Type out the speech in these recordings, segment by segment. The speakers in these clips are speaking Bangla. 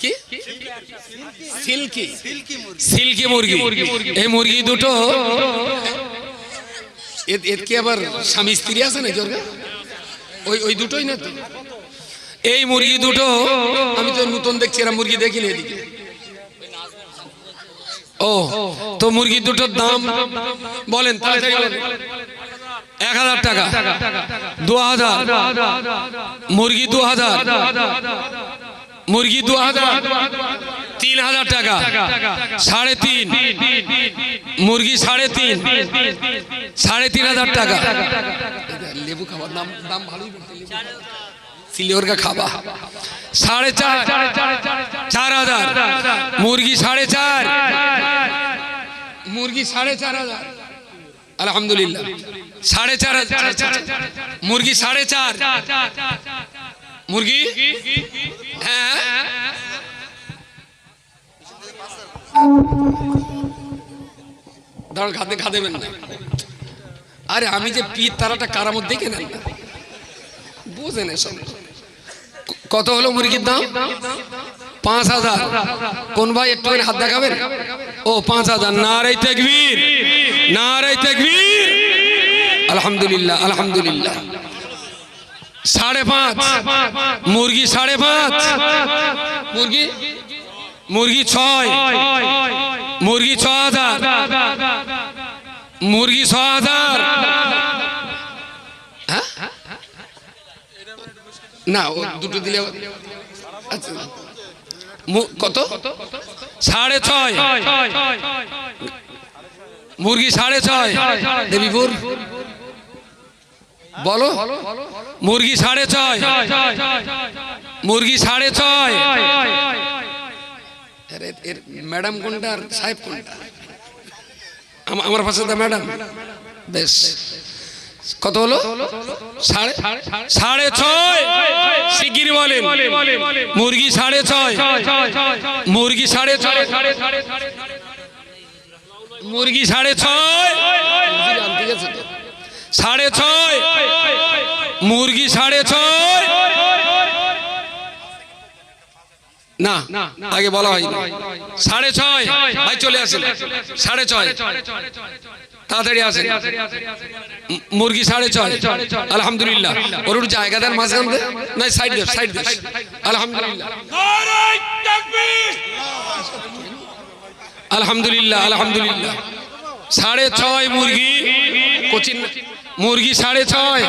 কি সিল্কি। সিল্কি মুরগি। এই মুরগি দুটো এর কি আবার স্বামী স্ত্রী আছে নাকি ওর ওই ওই দুটোই না তো? এই মুরগি দুটো আমি তো নতুন দেখছি এরা মুরগি দেখিনি এদিকে। ও তো মুরগি দুটোর দাম বলেন তাড়াতাড়ি বলেন। এক হাজার টাকা। দু হাজার। মুরগি দু হাজার। মুরগি দু হাজার। তিন হাজার টাকা। সাড়ে তিন। মুরগি সাড়ে তিন। সাড়ে তিন হাজার টাকা। লেবু খাবার দাম দাম ভালোই খাবা সাড়ে চার। চার হাজার। মুরগি সাড়ে চার। মুরগি সাড়ে চার হাজার। আলহামদুলিল্লাহ। সাড়ে চার মুরগি সাড়ে চার। মুরগি? হ্যাঁ। খাতে না। আরে, আমি যে পিত তারাটা কারামত দেখে নেন না। এসব কত হলো মুরগির দাম? পাঁচ হাজার। কোন ভাই একটু হাত দেখাবেন? ও, পাঁচ হাজার। না রে তেকবীর। নারাই তেকবীর। আলহামদুলিল্লাহ আলহামদুলিল্লাহ। সাড়ে পাঁচ। মুরগি সাড়ে পাঁচ। মুরগি? মুরগি ছয়। মুরগি ছ হাজার। মুরগি ছ হাজার। হ্যাঁ? না, ও দুটো দিলে আচ্ছা। কত? সাড়ে ছয়। মুরগি সাড়ে ছয়। দেবীপুর। বলো। মুরগি সাড়ে ছয়। মুরগি সাড়ে ছয়। ম্যাডাম কোনটা আর সাহেব কোনটা? আমার পাশে তো ম্যাডাম। বেশ। কত হলো? সাড়ে সাড়ে ছয়। শিগগির বলেন। মুরগি সাড়ে ছয়। মুরগি সাড়ে ছয়। মুরগি সাড়ে ছয়। সাড়ে ছয়। মুরগি সাড়ে ছয়। না, আগে বলা হয়নি। সাড়ে ছয়। ভাই, চলে আসেন। সাড়ে ছয়। তাড়াতাড়ি আসেন। মুরগি সাড়ে ছয়। আলহামদুলিল্লাহ। ওর একটু জায়গা দেন মাঝখান না, সাইড দে সাইড আলহামদুলিল্লাহ। আলহামদুলিল্লাহ আলহামদুলিল্লাহ। সাড়ে ছয় মুরগি। কোচিন, মুরগি সাড়ে ছয়।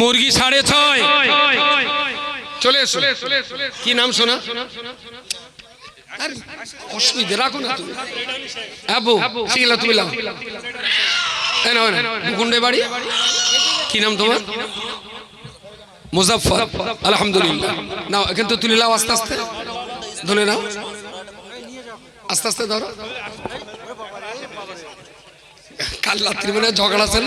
মুরগি সাড়ে ছয়। চলে কি নাম শোনা? না তুমি। বাড়ি? কি নাম তোমার? মুজাফর আলহামদুলিল্লাহ। নাও, এখান তো তুলে লাও আস্তে আস্তে। ধরে নাও। আস্তে আস্তে ধরো। কাল রাত্রি মানে ঝগড়া ছিল